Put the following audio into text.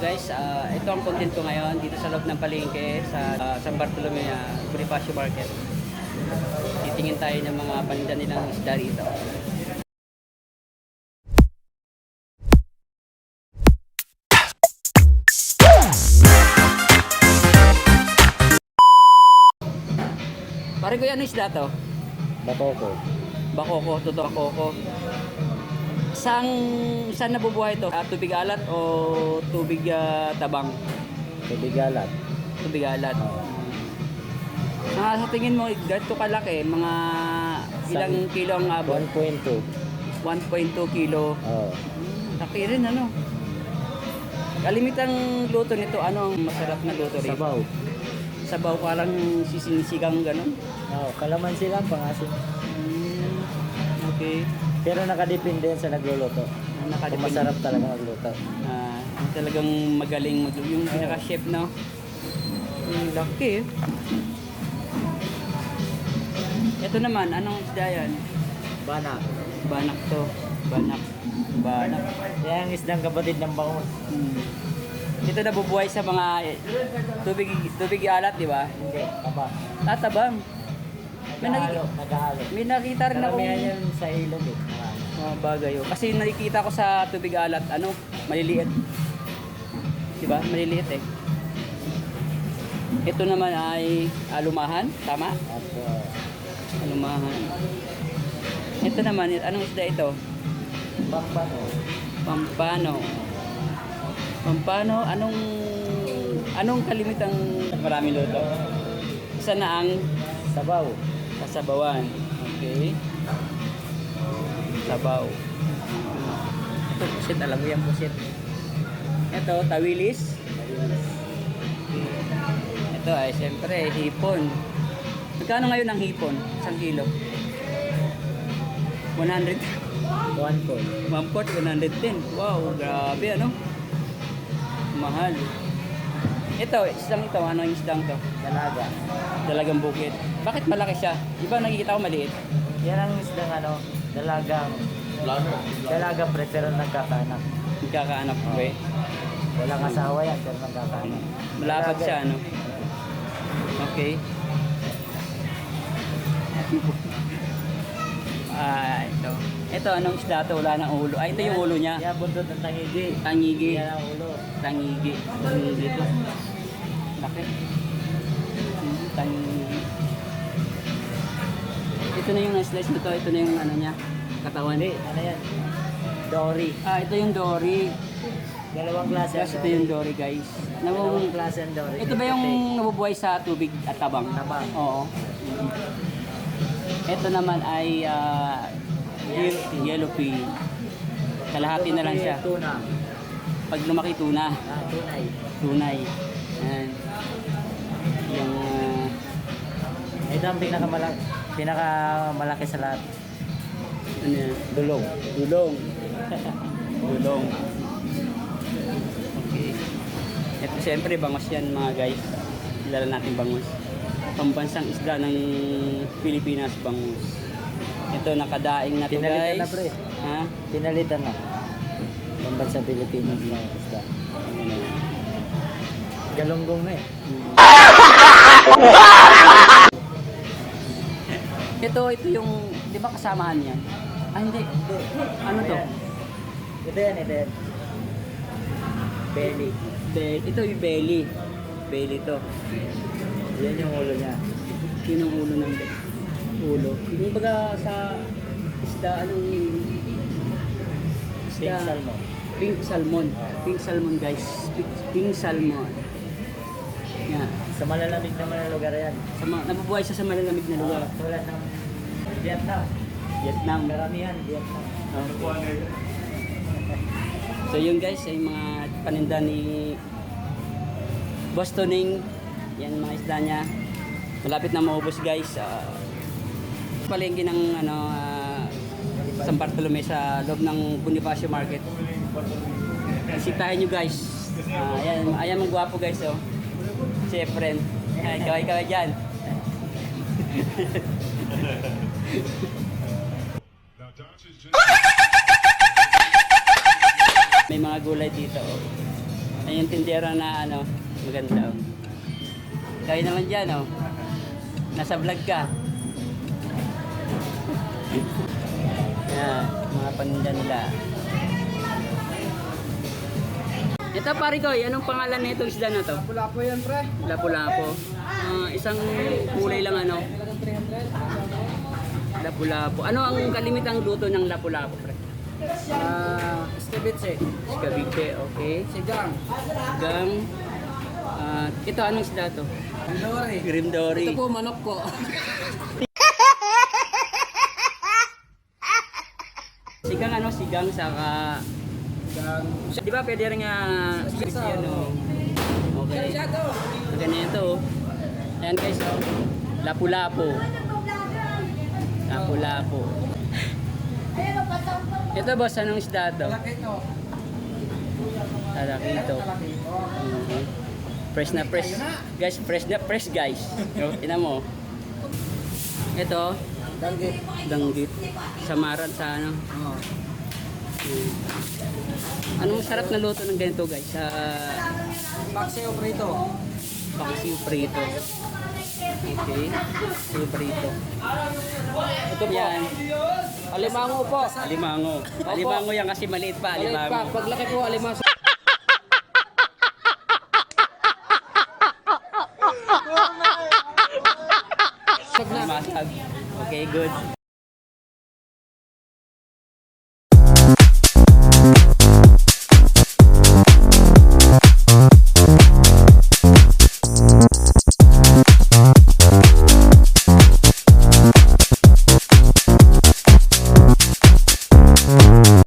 guys, ah, ito ang content ko ngayon dito sa loob ng palengke sa ah, San Bartolome uh, Bonifacio Market. Titingin tayo ng mga paninda nilang isda rito. Pare ko ano isda to? Batoko. Bakoko, totoo bakoko. Saan, saan nabubuhay ito? Ah, tubig alat o tubig ah, tabang? Tubigalat. Tubig alat. Ah, sa tingin mo, ganito kalaki, mga ilang Sa- kilo ang abot? 1.2. 1.2 kilo. Oo. Laki rin, ano? Kalimitang luto nito, ano ang masarap na luto rin? Sabaw. Sabaw ka lang sisinisigang gano'n? Oo, kalamansi lang pangasin. Mm, okay. Pero nakadepende yan sa nagluluto. Kung Nakadepende. masarap talaga magluto. Ah, talagang magaling mag yung pinaka-chef no. Yung laki. eh. Ito naman, anong isda yan? Bana. Banak to. Banak. Banak. Yan ang isdang kapatid ng bangus. Hmm. Ito nabubuhay sa mga eh, tubig tubig alat, di ba? Hindi, taba. Tatabang. May, Naghahalo, nakik- naghahalo. may nakita rin ako Karamihan yan sa ilog eh. Marami. mga bagay. oh. Kasi nakikita ko sa tubig alat, ano, maliliit. Di ba? Maliliit eh. Ito naman ay alumahan, tama? At uh, Alumahan. Ito naman, anong isda ito? bambano. Pampano. Pampano, anong anong kalimitang maraming luto? Isa na ang Sabaw. kasabawan. Okay. Sabaw. Ito, pusit. Alam mo yan, pusit. Ito, tawilis. Ito ay, siyempre, hipon. Magkano ngayon ang hipon? Isang kilo? 100. One call. Mampot, 110. Wow, grabe ano? Mahal. Ito, isang ito, ano yung isdang to? Dalaga. Dalagang bukid. Bakit malaki siya? Iba nakikita ko maliit. Yan ang isdang ano, dalagang. Dalaga pre, pero nagkakaanak. Magkakaanak ko eh. Walang asawa yan, pero nagkakaanak. Malapad Dalaga. siya, ano? Okay. Ah, ito. Ito, anong isda to? Wala nang ulo. Ay, ito yung ulo niya. Yan, buntot ng tangigi. Tangigi. Yan ang ulo. Tangigi. Tangigi ito. Laki. Hmm, Tangigi. Ito na yung na-slice na to. Ito na yung ano niya. Katawan. Hindi, ano yan? Dory. Ah, ito yung dory. Dalawang klase ang Guys, ito yung dory, guys. Dalawang Namum klase ang dory. ito ba yung nabubuhay sa tubig at tabang? Tabang. Oo. Ito naman ay ah, ye- yellow pea. Kalahati na lang siya. Tuna. Pag lumaki tuna, Ah, tunay. tunay. Yan. Yung Ito ang pinakamalaki, pinakamalaki sa lahat. ano yan? Dulong. Dulong. Dulong. Okay. Ito siyempre bangos yan mga guys. Kilala natin bangos. Pambansang isda ng Pilipinas bangus. Ito nakadaing na to Pinalitan guys. na, pre. Ha? Pinalitan na. Pambansa Pilipinas na isda. Ano yan? Galunggong na eh. Ito, ito yung, di ba kasamahan yan? Ah, hindi. Ano to? Ito yan, ito yan. Belly. Be- ito yung belly. Belly to. Yan yung ulo niya. Yun ang ulo ng be- ulo. Yung baga sa isda, anong Pink salmon. Pink salmon. Pink salmon guys. Pink, pink salmon. Sa malalamig naman na lugar yan. Sa mga, nabubuhay siya sa malalamig na lugar. Uh, tulad ng Vietnam. Vietnam. Karamihan, Vietnam. So yun guys, ay mga paninda ni Bostoning. Yan mga isda niya. Malapit na maubos guys. Uh, palengke ng ano, ah, San Bartolome sa loob ng Bonifacio Market. Bisitahin nyo guys. Ah, ayan, ayan mga gwapo guys oh. Si Efren. Ay, kaway-kaway dyan. May mga gulay dito. Oh. Ayun tindera na ano, maganda. oh. Kaya naman dyan, oh. Nasa vlog ka. Yan, mga paninda nila. Ito pare ko, anong pangalan na itong isda na to? Wala po yan, pre. Lapu-lapo. Ah, isang kulay lang ano. Lapu-lapo. Ano ang kalimitang luto ng lapu-lapo, pre? Ah, Stevitse. Ceviche, okay. Sigang. Gang. Ah, ito anong isda to? Lori. Grimdory. Ito po, manok po. Sigang ano, sigang saka Sigang. Di ba pwede rin nga crispy ano? Okay. Masyado. Ganito. oh. Ayan guys, oh. Lapu-lapo. Lapu-lapo. Ito boss, anong isda to? Malaki to. Tarakito. Malaki to. Mhm. Fresh na fresh. Guys, fresh na fresh guys. Ina mo. Ito, Danggit. danggit. Samaran sa ano. Oo. Hmm. Anong sarap na luto ng ganito guys? Sa Pakseo prito. paksiw prito. Okay. Paksiw prito. Ito po. Yan. Alimango po. Alimango. Alimango yan kasi maliit pa. Maliit pa. Alimango. Paglaki po, alimango. Masag. Okay, good.